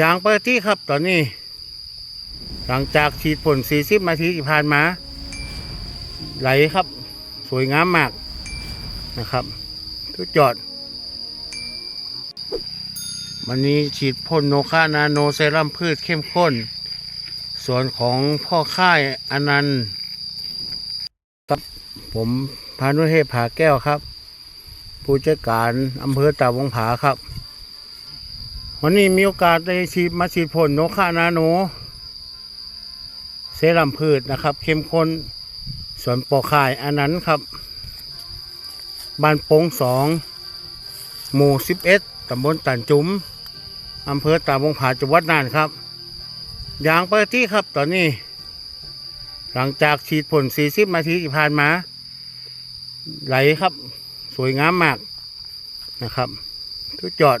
ยางเปกติครับตอนนี้ หลังจากฉีดผล40นาทีที่ผ่านมา ไหลครับ สวยงามมากนะครับทุกจอดวันนี้ฉีดพ่นโนคานาโนเซรั่มพืชเข้มข้น ส่วนของพ่อค่ายอนันต์ครับผมพานุเทพผาแก้วครับ ผู้จัดการอำเภอตาบงผาครับ วันนี้มีโอกาสได้ฉีดมาฉีดพ่นโนคานาโน เซรั่มพืชนะครับ เข้มข้นสวนปอค่ายอันนั้นครับ บ้านโป่งสองหมู่สิบเอ็ดตำบลตันจุ้มอำเภอตาบงผาจังหวัดน่านครับยางปกติครับตอนนี้ หลังจากฉีดผล 40นาทีที่ผ่านมา ไหลครับ สวยงามมากนะครับทุกจอด